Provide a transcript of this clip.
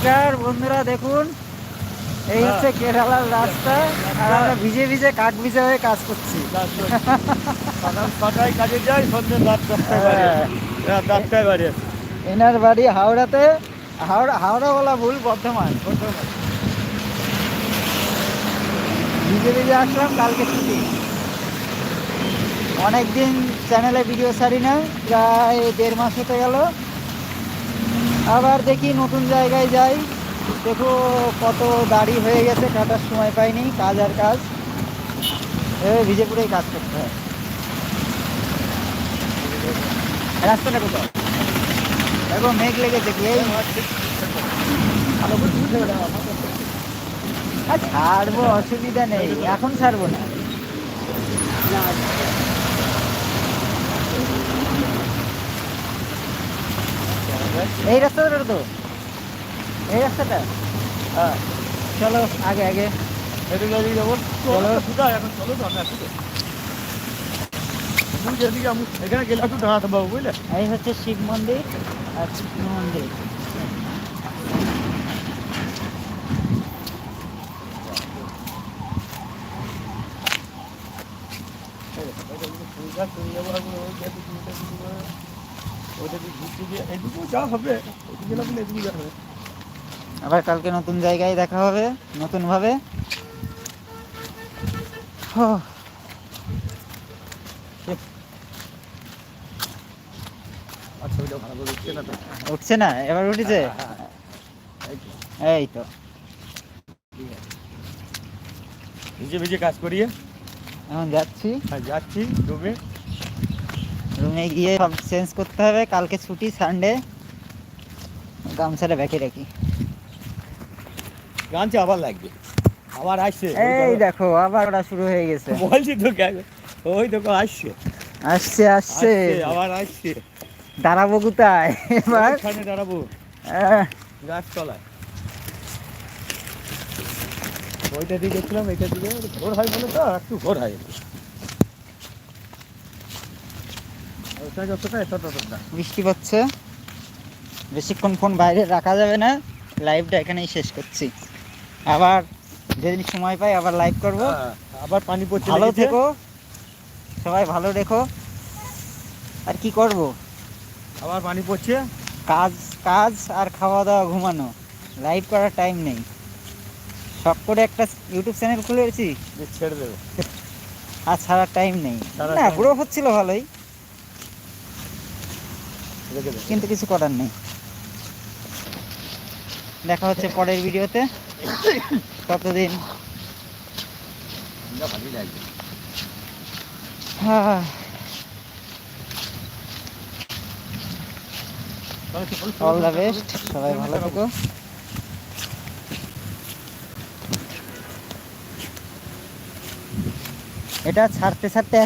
নমস্কার বন্ধুরা দেখুন এই হচ্ছে কেরালার রাস্তা আর আমরা ভিজে ভিজে কাঠ ভিজে হয়ে কাজ করছি। সকাল কাজে যাই সন্ধ্যে রাত বাড়ি হ্যাঁ। আসি। এনার বাড়ি হাওড়াতে হাওড়া হাওড়া বলা ভুল বর্ধমান ভিজে ভিজে আসলাম কালকে ছুটি। অনেকদিন চ্যানেলে ভিডিও ছাড়ি না প্রায় দেড় মাস হতে গেল। আবার দেখি নতুন জায়গায় যাই। দেখো কত দাড়ি হয়ে গেছে, কাটার সময় পাইনি, কাজ আর কাজ। এভাবে ভিজে পুরেই কাজ করতে হয়। রাস্তাটা কোথাও দেখো, মেঘ লেগেছে কি? এই আর ছাড়বো, অসুবিধা নেই। এখন ছাড়বো না। এই রাস্তাটা তো এই রাস্তাটা হ্যাঁ চলো আগে আগে যাব চলো। এখন চলো তো আমরা আসি তুমি যেদিকে আমি এখানে গেলে একটু দাঁড়াতে বুঝলে এই হচ্ছে শিব মন্দির আর কৃষ্ণ মন্দির যাওয়া হবে না আবার কালকে নতুন জায়গায় দেখা হবে নতুন ভাবে আর ছবিটা ভালো করে উঠছে না এবার উঠেছে? হ্যাঁ, হ্যাঁ, এই তো। ভিজে ভিজে কাজ করিয়ে? এখন যাচ্ছি। আর যাচ্ছি ডুবে রুমে গিয়ে সব চেঞ্জ করতে হবে। কালকে ছুটি সানডে গামছাটা ব্যাকে রাখি। গামছা আবার লাগবে। আবার আসছে। এই দেখো আবার ওটা শুরু হয়ে গেছে। বলছি তো কেন? ওই দেখো আসছে। আসছে আসছে। আবার আসছে। দাঁড়াবো কোথায়? এবার ওখানে দাঁড়াবো। গাছ তলায় ওইটা দিয়ে গেছিলাম এইটা দিকে ঘোর হয় বলে তো একটু ঘোর হয় ওটা যতটা এটা ততটা বৃষ্টি পড়ছে। বেশিক্ষণ ফোন বাইরে রাখা যাবে না। লাইভটা এখানেই শেষ করছি। আবার যেদিন সময় পাই আবার লাইভ করব। হ্যাঁ, আবার পানি পড়ছে ভালো থেকো। সবাই ভালো রেখো আর কি করব? আবার পানি পড়ছে। কাজ কাজ আর খাওয়া দাওয়া ঘুমানো। লাইভ করার টাইম নেই। শখ করে একটা ইউটিউব চ্যানেল খুলেছি ছেড়ে দেবো। আর ছাড়ার টাইম নেই। না গ্রো হচ্ছিল ভালোই। কিন্তু কিছু করার নেই। দেখা হচ্ছে পরের ভিডিওতে। ততদিন। অল দ্য বেস্ট সবাই ভালো থেকো। এটা ছাড়তে ছাড়তে